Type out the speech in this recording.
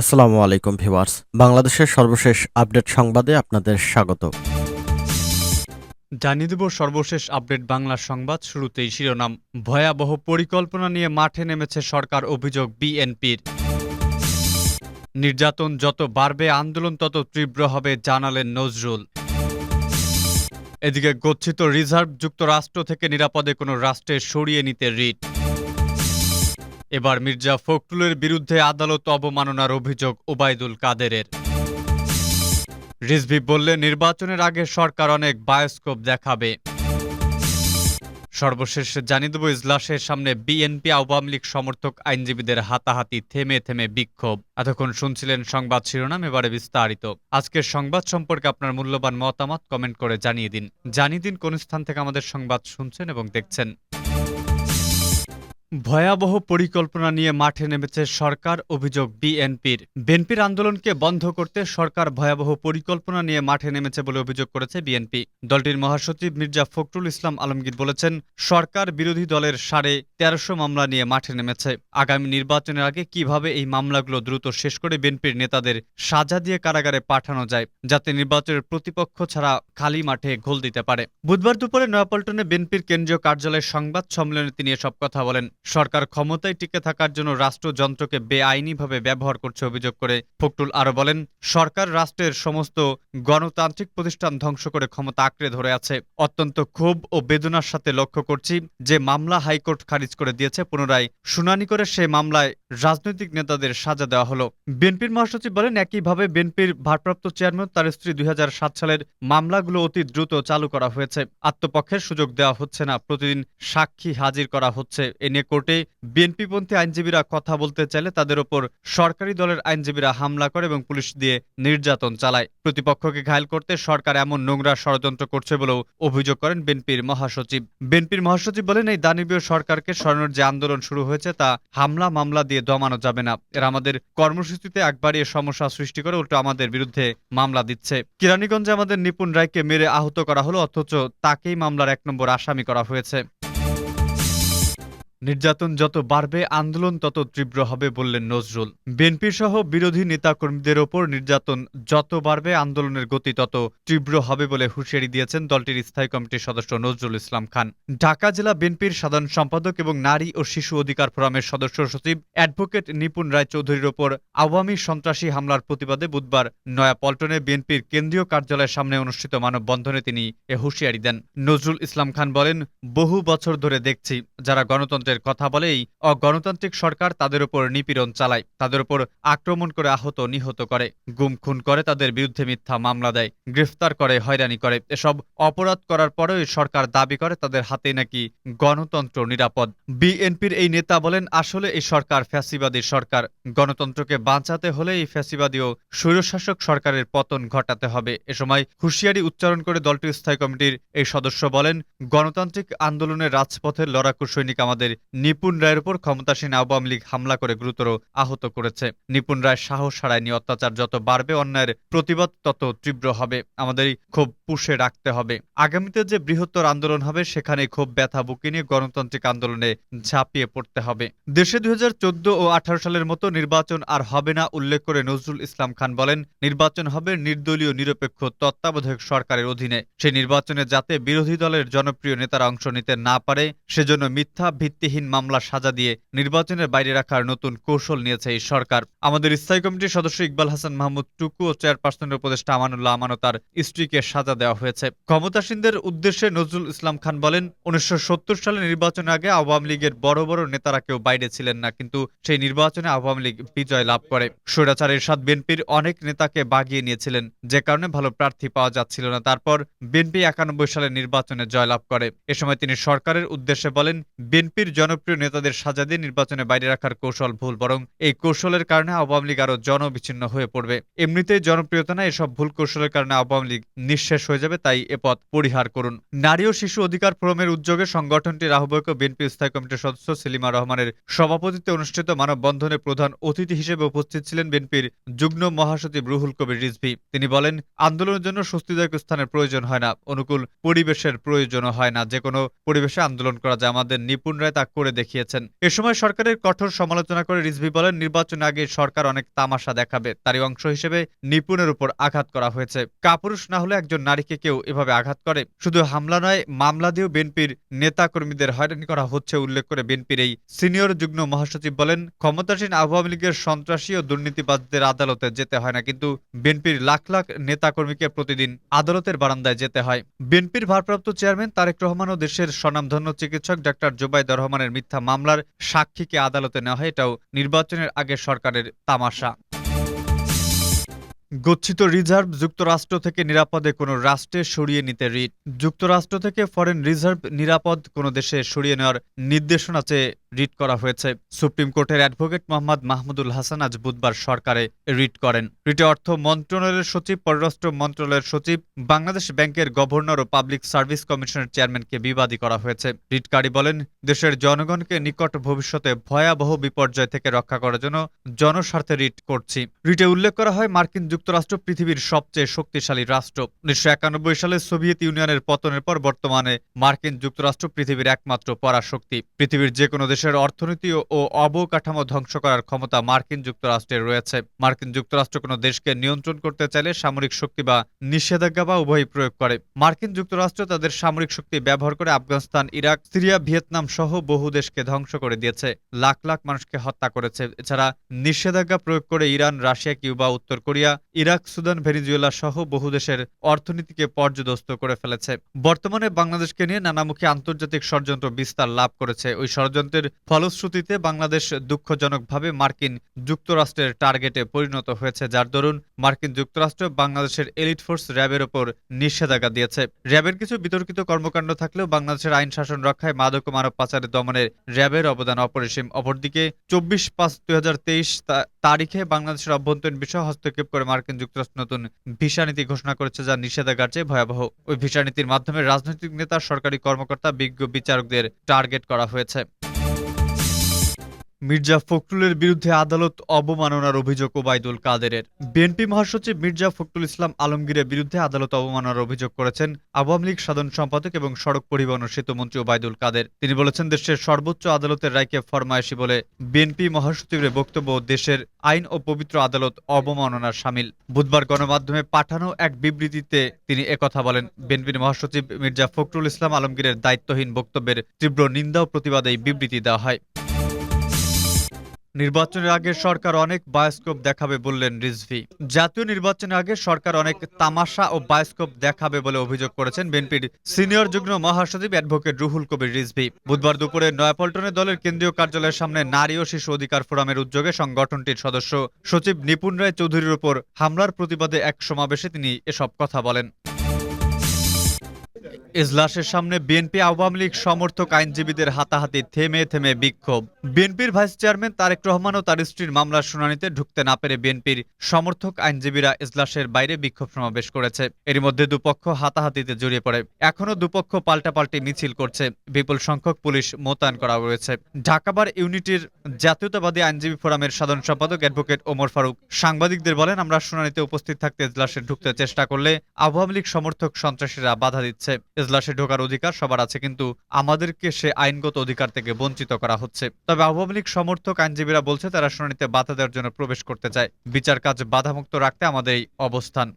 আসসালামু আলাইকুম ভিউয়ার্স। বাংলাদেশের সর্বশেষ আপডেট সংবাদে আপনাদের স্বাগত। জানিয়ে দেব সর্বশেষ আপডেট বাংলা সংবাদ শুরুতেই শিরোনাম। ভয়াবহ পরিকল্পনা নিয়ে মাঠে নেমেছে সরকার অভিযোগ বিএনপির। নির্যাতন যত বাড়বে, আন্দোলন তত তীব্র হবে, জানালেন নজরুল। এদিকে গচ্ছিত রিজার্ভ যুক্তরাষ্ট্র থেকে নিরাপদে কোনো রাষ্ট্রে সরিয়ে নিতে রিট। এবার মির্জা ফখরুলের বিরুদ্ধে আদালত অবমাননার অভিযোগ ওবায়দুল কাদেরের। রিজভি বললে, নির্বাচনের আগে সরকার অনেক বায়োস্কোপ দেখাবে। সর্বশেষ জানিয়ে দেব, ইজলাসের সামনে বিএনপি আওয়ামী লীগ সমর্থক আইনজীবীদের হাতাহাতি, থেমে থেমে বিক্ষোভ। এতক্ষণ শুনছিলেন সংবাদ শিরোনাম, এবারে বিস্তারিত। আজকের সংবাদ সম্পর্কে আপনার মূল্যবান মতামত কমেন্ট করে জানিয়ে দিন। জানিয়ে দিন কোন স্থান থেকে আমাদের সংবাদ শুনছেন এবং দেখছেন। ভয়াবহ পরিকল্পনা নিয়ে মাঠে নেমেছে সরকার, অভিযোগ বিএনপির। বিএনপির আন্দোলনকে বন্ধ করতে সরকার ভয়াবহ পরিকল্পনা নিয়ে মাঠে নেমেছে বলে অভিযোগ করেছে বিএনপি। দলটির মহাসচিব মির্জা ফখরুল ইসলাম আলমগীর বলেছেন, সরকার বিরোধী দলের সাড়ে তেরোশো মামলা নিয়ে মাঠে নেমেছে। আগামী নির্বাচনের আগে কীভাবে এই মামলাগুলো দ্রুত শেষ করে বিএনপির নেতাদের সাজা দিয়ে কারাগারে পাঠানো যায়, যাতে নির্বাচনের প্রতিপক্ষ ছাড়া খালি মাঠে ঘোল দিতে পারে? বুধবার দুপুরে নয়াপল্টনে বিএনপির কেন্দ্রীয় কার্যালয়ের সংবাদ সম্মেলনে তিনি এসব কথা বলেন। সরকার ক্ষমতায় টিকে থাকার জন্য রাষ্ট্রযন্ত্রকে বেআইনিভাবে ব্যবহার করছে অভিযোগ করে ফখরুল আরও বলেন, সরকার রাষ্ট্রের সমস্ত গণতান্ত্রিক প্রতিষ্ঠান ধ্বংস করে ক্ষমতা আঁকড়ে ধরে আছে। অত্যন্ত ক্ষোভ ও বেদনার সাথে লক্ষ্য করছি যে মামলা হাইকোর্ট খারিজ করে দিয়েছে, পুনরায় শুনানি করে সে মামলায় রাজনৈতিক নেতাদের সাজা দেওয়া হলো। বিএনপির মহাসচিব বলেন, একইভাবে বিএনপির ভারপ্রাপ্ত চেয়ারম্যান তার স্ত্রী দুই হাজার সাত সালের মামলাগুলো অতি দ্রুত চালু করা হয়েছে। আত্মপক্ষের সুযোগ দেওয়া হচ্ছে না, প্রতিদিন সাক্ষী হাজির করা হচ্ছে। এ নিয়ে কোর্টে বিএনপিপন্থী আইনজীবীরা কথা বলতে চাইলে তাদের ওপর সরকারি দলের আইনজীবীরা হামলা করে এবং পুলিশ দিয়ে নির্যাতন চালায়। প্রতিপক্ষকে ঘায়ল করতে সরকার এমন নোংরা ষড়যন্ত্র করছে বলেও অভিযোগ করেন বিএনপির মহাসচিব। বিএনপির মহাসচিব বলেন, এই দানবীয় সরকারকে সরানোর যে আন্দোলন শুরু হয়েছে তা হামলা মামলা দিয়ে দমানো যাবে না। এরা আমাদের কর্মসূচিতে এক বাড়িয়ে সমস্যা সৃষ্টি করে, উল্টো আমাদের বিরুদ্ধে মামলা দিচ্ছে। কিরানীগঞ্জে আমাদের নিপুণ রায়কে মেরে আহত করা হলো, অথচ তাকেই মামলার এক নম্বর আসামি করা হয়েছে। নির্যাতন যত বাড়বে, আন্দোলন তত তীব্র হবে বললেন নজরুল। বিএনপি সহ বিরোধী নেতাকর্মীদের ওপর নির্যাতন যত বাড়বে, আন্দোলনের গতি তত তীব্র হবে বলে হুঁশিয়ারি দিয়েছেন দলটির স্থায়ী কমিটির সদস্য নজরুল ইসলাম খান। ঢাকা জেলা বিএনপির সাধারণ সম্পাদক এবং নারী ও শিশু অধিকার ফোরামের সদস্য সচিব অ্যাডভোকেট নিপুণ রায় চৌধুরীর ওপর আওয়ামী সন্ত্রাসী হামলার প্রতিবাদে বুধবার নয়াপল্টনে বিএনপির কেন্দ্রীয় কার্যালয়ের সামনে অনুষ্ঠিত মানববন্ধনে তিনি এ হুঁশিয়ারি দেন। নজরুল ইসলাম খান বলেন, বহু বছর ধরে দেখছি যারা গণতন্ত্রের কথা বলে এই অগণতান্ত্রিক সরকার তাদের উপর নিপীড়ন চালায়, তাদের উপর আক্রমণ করে আহত, নিহত করে। গুম খুন করে তাদের বিরুদ্ধে মিথ্যা মামলা দেয়, গ্রেফতার করে, হয়রানি করে। এসব অপরাধ করার পরেও সরকার দাবি করে তাদের হাতে নাকি গণতন্ত্র নিরাপদ। বিএনপির এই নেতা বলেন, আসলে এই সরকার ফ্যাসিবাদী সরকার। গণতন্ত্রকে বাঁচাতে হলে এই ফ্যাসিবাদী ও স্বৈরশাসক সরকারের পতন ঘটাতে হবে। এ সময় হুঁশিয়ারি উচ্চারণ করে দলটির স্থায়ী কমিটির এই সদস্য বলেন, গণতান্ত্রিক আন্দোলনের রাজপথের লড়াকু সৈনিক আমাদের নিপুণ রায়ের উপর ক্ষমতাসীন আওয়ামী লীগ হামলা করে গুরুতর আহত করেছে। নিপুণ রায় সাহস হারায়নি অত্যাচার যত বাড়বে, অন্যায়ের প্রতিবাদ তত তীব্র হবে। আমাদের ক্ষোভ পুষে রাখতে হবে। আগামীতে যে বৃহত্তর আন্দোলন হবে সেখানে ক্ষোভ, ব্যথা, বুকে নিয়ে গণতান্ত্রিক আন্দোলনে ঝাঁপিয়ে পড়তে হবে। দেশে দুই হাজার চোদ্দ ও আঠারো সালের মতো নির্বাচন আর হবে না, উল্লেখ করে নজরুল ইসলাম খান বলেন, নির্বাচন হবে নির্দলীয়, নিরপেক্ষ, তত্ত্বাবধায়ক সরকারের অধীনে। সেই নির্বাচনে যাতে বিরোধী দলের জনপ্রিয় নেতারা অংশ নিতে না পারে, সেজন্য মিথ্যা ভিত্তিহীন মামলা সাজা দিয়ে নির্বাচনের বাইরে রাখার নতুন কৌশল নিয়েছে এই সরকার। আমাদের স্থায়ী কমিটির সদস্য ইকবাল হাসান মাহমুদ টুকু ও চেয়ারপারসনের উপদেষ্টা আমানুল্লাহ আমানো তার স্ত্রীকে সাজা দেওয়া হয়েছে। ক্ষমতাসীনদের উদ্দেশ্যে নজরুল ইসলাম খান বলেন, উনিশশো সালে নির্বাচনের আগে আওয়ামী লীগের বড় বড় নেতারা কেউ বাইরে ছিলেন না, কিন্তু সেই নির্বাচনে আওয়ামী লীগ বিজয় লাভ করে। স্বৈরাচার এরশাদ বিএনপির অনেক নেতাকে বাগিয়ে নিয়েছিলেন, যে কারণে ভালো প্রার্থী পাওয়া যাচ্ছিল না। তারপর বিএনপি একানব্বই সালে নির্বাচনে জয়লাভ করে। এ সময় তিনি সরকারের উদ্দেশ্যে বলেন, বিএনপির জনপ্রিয় নেতাদের সাজা দিয়ে নির্বাচনে বাইরে রাখার কৌশল ভুল, বরং এই কৌশলের কারণে আওয়ামী লীগ আরও জনবিচ্ছিন্ন হয়ে পড়বে। এমনিতেই জনপ্রিয়তা না, এসব ভুল কৌশলের কারণে আওয়ামী লীগ নিঃশেষ হয়ে যাবে, তাই এ পথ পরিহার করুন। নারী ও শিশু অধিকার ফোরামের উদ্যোগে সংগঠনটির আহ্বায়ক বিএনপি স্থায়ী কমিটির সদস্য সেলিমা রহমানের সভাপতিত্বে অনুষ্ঠিত মানববন্ধনে প্রধান অতিথি হিসেবে উপস্থিত ছিলেন বিএনপির যুগ্ম মহাসচিব রুহুল কবির রিজভি। তিনি বলেন, আন্দোলনের জন্য স্বস্তিদায়ক স্থানের প্রয়োজন হয় না, অনুকূল পরিবেশের প্রয়োজনও হয় না যে কোনো পরিবেশে আন্দোলন করা যায়। আমাদের নিপুণরাই তা করে দেখিয়েছেন। এ সময় সরকারের কঠোর সমালোচনা করে রিজভি বলেন, নির্বাচন আগে সরকার অনেক তামাশা দেখাবে। তারই অংশ হিসেবে নিপুণের উপর আঘাত করা হয়েছে। কাপুরুষ না হলে একজন নারীকে কেউ এভাবে আঘাত করে। শুধু হামলা নয়, মামলা দিয়েও বিএনপির নেতা কর্মীদের হয়রানি করা হচ্ছে, উল্লেখ করে বিএনপির এই সিনিয়র যুগ্ম মহাসচিব বলেন, ক্ষমতাসীন আওয়ামী লীগের সন্ত্রাসী ও দুর্নীতিবাজদের আদালতে যেতে হয় না, কিন্তু বিএনপির লাখ লাখ নেতা কর্মীকে প্রতিদিন আদালতের বারান্দায় যেতে হয়। বিএনপির ভারপ্রাপ্ত চেয়ারম্যান তারেক রহমান ও দেশের স্বনামধন্য চিকিৎসক ডাক্তার জোবাইদ রহমানের মিথ্যা মামলার সাক্ষীকে আদালতে নেওয়া হয়, এটাও নির্বাচনের আগে সরকারের তামাশা। গচ্ছিত রিজার্ভ যুক্তরাষ্ট্র থেকে নিরাপদে কোনো রাষ্ট্রে সরিয়ে নিতে রিট। যুক্তরাষ্ট্র থেকে ফরেন রিজার্ভ নিরাপদ কোনো দেশে সরিয়ে নেওয়ার নির্দেশনা চেয়ে রিট করা হয়েছে। সুপ্রিম কোর্টের অ্যাডভোকেট মোহাম্মদ মাহমুদুল হাসান আজ বুধবার সরকারে রিট করেন। রিটে অর্থ মন্ত্রণালয়ের সচিব, পররাষ্ট্র মন্ত্রণালয়ের সচিব, বাংলাদেশ ব্যাংকের গভর্নর ও পাবলিক সার্ভিস কমিশনের চেয়ারম্যানকে বিবাদী করা হয়েছে। রিটকারী বলেন, দেশের জনগণকে নিকট ভবিষ্যতে ভয়াবহ বিপর্যয় থেকে রক্ষা করার জন্য জনস্বার্থে রিট করছি। রিটে উল্লেখ করা হয়, মার্কিন যুক্তরাষ্ট্র পৃথিবীর সবচেয়ে শক্তিশালী রাষ্ট্র। উনিশশো একানব্বই সালে সোভিয়েত ইউনিয়নের পতনের পর বর্তমানে মার্কিন যুক্তরাষ্ট্র পৃথিবীর একমাত্র পরাশক্তি। পৃথিবীর যে কোনো দেশের অর্থনীতি ও অবকাঠামো ধ্বংস করার ক্ষমতা মার্কিন যুক্তরাষ্ট্রের রয়েছে। মার্কিন যুক্তরাষ্ট্র কোনো দেশকে নিয়ন্ত্রণ করতে চাইলে সামরিক শক্তি বা নিষেধাজ্ঞা বা উভয়ই প্রয়োগ করে। মার্কিন যুক্তরাষ্ট্র তাদের সামরিক শক্তি ব্যবহার করে আফগানিস্তান, ইরাক, সিরিয়া, ভিয়েতনাম সহ বহু দেশকে ধ্বংস করে দিয়েছে। লাখ লাখ মানুষকে হত্যা করেছে। এছাড়া নিষেধাজ্ঞা প্রয়োগ করে ইরান, রাশিয়া, কিউবা, উত্তর কোরিয়া, ইরাক, সুদান, ভেনিজুয়েলা সহ বহু দেশের অর্থনীতিকে পর্যদস্ত করে ফেলেছে। বর্তমানে বাংলাদেশকে নিয়ে নানামুখী আন্তর্জাতিক ষড়যন্ত্র বিস্তার লাভ করেছে। ওই ষড়যন্ত্রের ফলশ্রুতিতে বাংলাদেশ দুঃখজনকভাবে মার্কিন যুক্তরাষ্ট্রের টার্গেটে পরিণত হয়েছে, যার দরুন মার্কিন যুক্তরাষ্ট্র বাংলাদেশের এলিট ফোর্স র্যাবের ওপর নিষেধাজ্ঞা দিয়েছে। র্যাবের কিছু বিতর্কিত কর্মকাণ্ড থাকলেও বাংলাদেশের আইন, শাসন রক্ষায় মাদক ও মানব পাচারের দমনের র্যাবের অবদান অপরিসীম। অপরদিকে, চব্বিশ পাঁচ দুই তারিখে বাংলাদেশের অভ্যন্তরীণ বিষয় হস্তক্ষেপ করে মার্কিন যুক্তরাষ্ট্র নতুন ভিসা নীতি ঘোষণা করেছে, যা নিষেধাজ্ঞার চেয়ে ভয়াবহ। ওই ভিসা নীতির মাধ্যমে রাজনৈতিক নেতা, সরকারি কর্মকর্তা, বিজ্ঞ বিচারকদের টার্গেট করা হয়েছে। মির্জা ফখরুলের বিরুদ্ধে আদালত অবমাননার অভিযোগ ওবায়দুল কাদেরের। বিএনপি মহাসচিব মির্জা ফখরুল ইসলাম আলমগীরের বিরুদ্ধে আদালত অবমাননার অভিযোগ করেছেন আওয়ামী লীগ সাধারণ সম্পাদক এবং সড়ক পরিবহন ও সেতুমন্ত্রী ওবায়দুল কাদের। তিনি বলেছেন, দেশের সর্বোচ্চ আদালতের রায়কে ফরমায়েশি বলে বিএনপি মহাসচিবের বক্তব্য দেশের আইন ও পবিত্র আদালত অবমাননার সামিল। বুধবার গণমাধ্যমে পাঠানো এক বিবৃতিতে তিনি একথা বলেন, বিএনপির মহাসচিব মির্জা ফখরুল ইসলাম আলমগীরের দায়িত্বহীন বক্তব্যের তীব্র নিন্দা ও প্রতিবাদে বিবৃতি দেওয়া হয়। নির্বাচনের আগে সরকার অনেক বায়োস্কোপ দেখাবে বললেন রিজভি। জাতীয় নির্বাচনের আগে সরকার অনেক তামাশা ও বায়োস্কোপ দেখাবে বলে অভিযোগ করেছেন বিএনপির সিনিয়র যুগ্ম মহাসচিব অ্যাডভোকেট রুহুল কবির রিজভি। বুধবার দুপুরে নয়াপল্টনে দলের কেন্দ্রীয় কার্যালয়ের সামনে নারী ও শিশু অধিকার ফোরামের উদ্যোগে সংগঠনটির সদস্য সচিব নিপুণ রায় চৌধুরীর উপর হামলার প্রতিবাদে এক সমাবেশে তিনি এসব কথা বলেন। এজলাসের সামনে বিএনপি আওয়ামী লীগ সমর্থক আইনজীবীদের হাতাহাতি থেমে থেমে বিক্ষোভ। বিএনপির ভাইস চেয়ারম্যান তারেক রহমান ও তার স্ত্রীর মামলার শুনানিতে ঢুকতে না পেরে বিএনপির সমর্থক আইনজীবীরা এজলাসের বাইরে বিক্ষোভ সমাবেশ করেছে। এর মধ্যে দুপক্ষ হাতাহাতিতে জড়িয়ে পড়ে। এখনও দুপক্ষ পাল্টাপাল্টি মিছিল করছে। বিপুল সংখ্যক পুলিশ মোতায়েন করা রয়েছে ঢাকাবার ইউনিটির জাতীয়তাবাদী আইনজীবী ফোরামের সাধারণ সম্পাদক অ্যাডভোকেট ওমর ফারুক সাংবাদিকদের বলেন, আমরা শুনানিতে উপস্থিত থাকতে এজলাসে ঢুকতে চেষ্টা করলে আওয়ামী লীগ সমর্থক সন্ত্রাসীরা বাধা দিচ্ছে। এজলাসে ঢোকার অধিকার সবার আছে, কিন্তু আমাদেরকে সে আইনগত অধিকার থেকে বঞ্চিত করা হচ্ছে। তবে আওয়ামী লীগ সমর্থক আইনজীবীরা বলছে, তারা শুনানিতে বাধা দেওয়ার জন্য প্রবেশ করতে চায়। বিচার কাজ বাধামুক্ত রাখতে আমাদের এই অবস্থান।